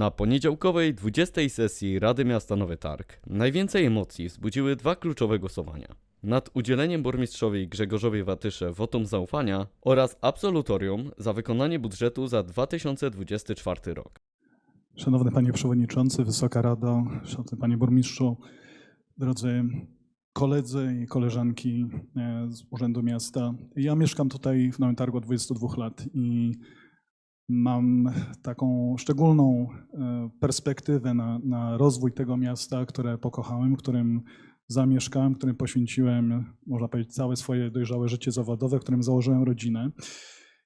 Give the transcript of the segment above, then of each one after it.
Na poniedziałkowej 20. sesji Rady Miasta Nowy Targ najwięcej emocji wzbudziły dwa kluczowe głosowania. Nad udzieleniem burmistrzowi Grzegorzowi Watysze wotum zaufania oraz absolutorium za wykonanie budżetu za 2024 rok. Szanowny Panie Przewodniczący, Wysoka Rado, Szanowny Panie Burmistrzu, drodzy koledzy i koleżanki e, z Urzędu Miasta. Ja mieszkam tutaj w Nowym Targu od 22 lat i mam taką szczególną e, perspektywę na, na rozwój tego miasta, które pokochałem, którym zamieszkałem, którym poświęciłem, można powiedzieć, całe swoje dojrzałe życie zawodowe, w którym założyłem rodzinę.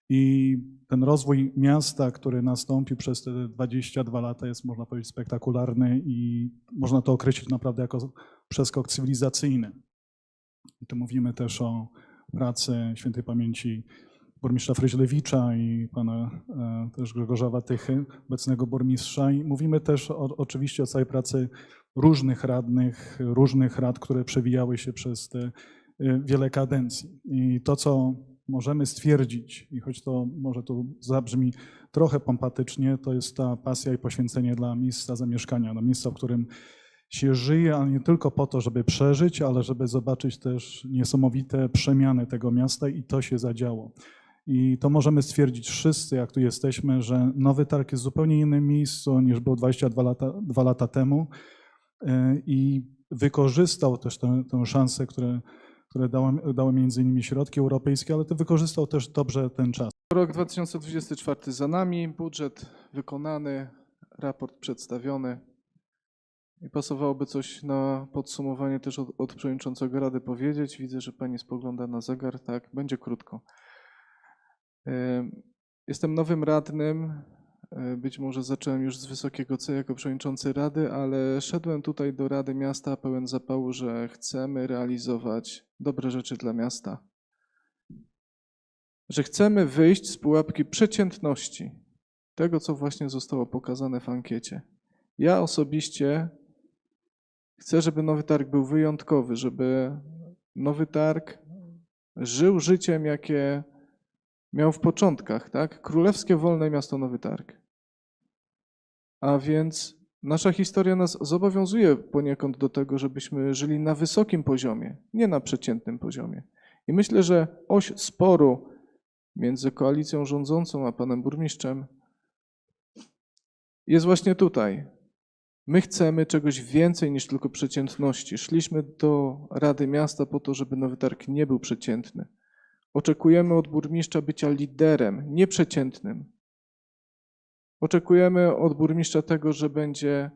I ten rozwój miasta, który nastąpił przez te 22 lata, jest, można powiedzieć, spektakularny i można to określić naprawdę jako przeskok cywilizacyjny. I tu mówimy też o pracy świętej pamięci burmistrza Fryźlewicza i pana e, też Grzegorza Watychy, obecnego burmistrza. I mówimy też o, oczywiście o całej pracy różnych radnych, różnych rad, które przewijały się przez te e, wiele kadencji. I to, co możemy stwierdzić, i choć to może to zabrzmi trochę pompatycznie, to jest ta pasja i poświęcenie dla miejsca zamieszkania, dla miejsca, w którym się żyje, ale nie tylko po to, żeby przeżyć, ale żeby zobaczyć też niesamowite przemiany tego miasta i to się zadziało. I to możemy stwierdzić wszyscy, jak tu jesteśmy, że Nowy Targ jest w zupełnie innym miejscu niż był 22 lata, lata temu e, i wykorzystał też tę, tę szansę, które, które dały, dały między innymi środki europejskie, ale to wykorzystał też dobrze ten czas. Rok 2024 za nami, budżet wykonany, raport przedstawiony. I pasowałoby coś na podsumowanie też od, od przewodniczącego Rady powiedzieć. Widzę, że pani spogląda na zegar. Tak, będzie krótko. Jestem nowym radnym. y, Być może zacząłem już z wysokiego C jako przewodniczący Rady, ale szedłem tutaj do Rady Miasta pełen zapału, że chcemy realizować dobre rzeczy dla miasta że chcemy wyjść z pułapki przeciętności, tego co właśnie zostało pokazane w ankiecie. Ja osobiście chcę, żeby Nowy Targ był wyjątkowy, żeby Nowy Targ żył życiem, jakie miał w początkach, tak? Królewskie wolne miasto Nowy Targ. A więc nasza historia nas zobowiązuje poniekąd do tego, żebyśmy żyli na wysokim poziomie, nie na przeciętnym poziomie. I myślę, że oś sporu między koalicją rządzącą a panem burmistrzem jest właśnie tutaj. My chcemy czegoś więcej niż tylko przeciętności. Szliśmy do Rady Miasta po to, żeby Nowy Targ nie był przeciętny. Oczekujemy od burmistrza bycia liderem, nieprzeciętnym. Oczekujemy od burmistrza tego, że będzie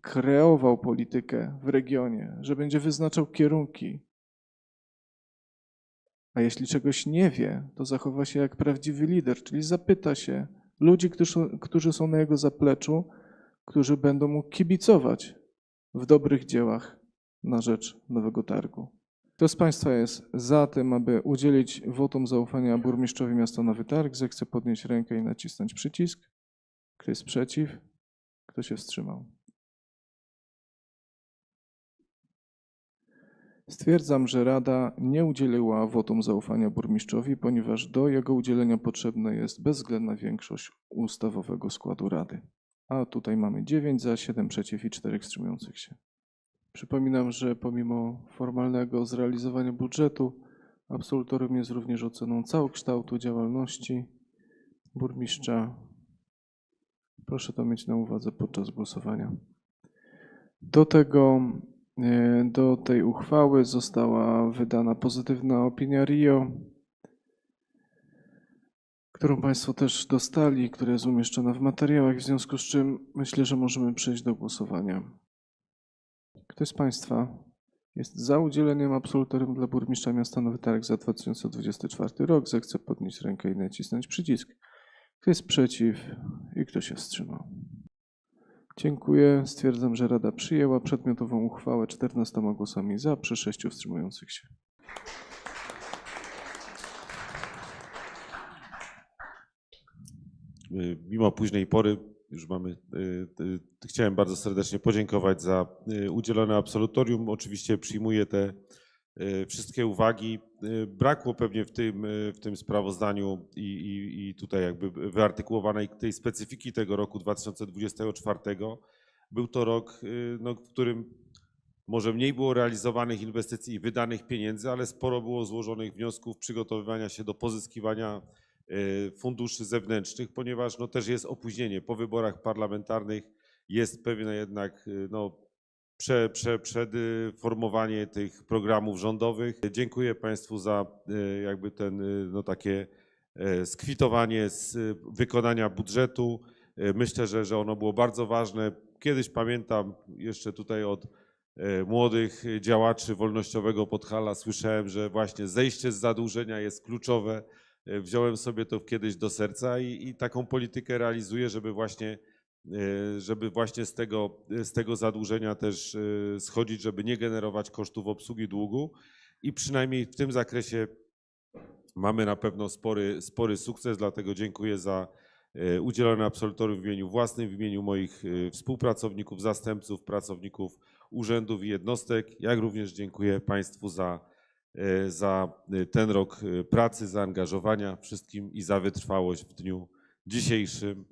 kreował politykę w regionie, że będzie wyznaczał kierunki, a jeśli czegoś nie wie, to zachowa się jak prawdziwy lider, czyli zapyta się ludzi, którzy, są na jego zapleczu, którzy będą mu kibicować w dobrych dziełach na rzecz Nowego Targu. Kto z Państwa jest za tym, aby udzielić wotum zaufania burmistrzowi miasta Nowy Targ, zechce podnieść rękę i nacisnąć przycisk. Kto jest przeciw? Kto się wstrzymał? Stwierdzam, że Rada nie udzieliła wotum zaufania burmistrzowi, ponieważ do jego udzielenia potrzebna jest bezwzględna większość ustawowego składu Rady. A tutaj mamy 9 za, 7 przeciw i 4 wstrzymujących się. Przypominam, że pomimo formalnego zrealizowania budżetu, absolutorium jest również oceną całokształtu działalności burmistrza. Proszę to mieć na uwadze podczas głosowania. Do tego E, Do tej uchwały została wydana pozytywna opinia RIO, którą Państwo też dostali, która jest umieszczona w materiałach, w związku z czym myślę, że możemy przejść do głosowania. Ktoś z Państwa jest za udzieleniem absolutorium dla burmistrza miasta Nowy Targ za 2024 rok, zechce podnieść rękę i nacisnąć przycisk. Kto jest przeciw i kto się wstrzymał? Dziękuję. Stwierdzam, że Rada przyjęła przedmiotową uchwałę 14 głosami za, przy 6 wstrzymujących się. Y, Mimo późnej pory już mamy. Y, y, Chciałem bardzo serdecznie podziękować za y, udzielone absolutorium. Oczywiście przyjmuję te e, wszystkie uwagi. E, Brakło pewnie w tym, w tym sprawozdaniu i, i, i tutaj jakby wyartykułowanej tej specyfiki tego roku 2024. Był to rok, y, no, w którym może mniej było realizowanych inwestycji i wydanych pieniędzy, ale sporo było złożonych wniosków przygotowywania się do pozyskiwania y, funduszy zewnętrznych, ponieważ no, też jest opóźnienie. Po wyborach parlamentarnych jest pewne jednak y, no, prze, prze, przedformowanie tych programów rządowych. Dziękuję Państwu za y, jakby ten y, no, takie e, skwitowanie z wykonania budżetu. E, Myślę, że, że ono było bardzo ważne. Kiedyś pamiętam jeszcze tutaj od e, młodych działaczy wolnościowego Podhala słyszałem, że właśnie zejście z zadłużenia jest kluczowe. Wziąłem sobie to kiedyś do serca i, i taką politykę realizuję, żeby właśnie, żeby właśnie z tego, z tego zadłużenia też e, schodzić, żeby nie generować kosztów obsługi długu i przynajmniej w tym zakresie mamy na pewno spory, spory sukces, dlatego dziękuję za e, udzielone absolutorium w imieniu własnym, w imieniu moich współpracowników, zastępców, pracowników urzędów i jednostek, jak również dziękuję Państwu za, za ten rok pracy, zaangażowania wszystkim i za wytrwałość w dniu dzisiejszym.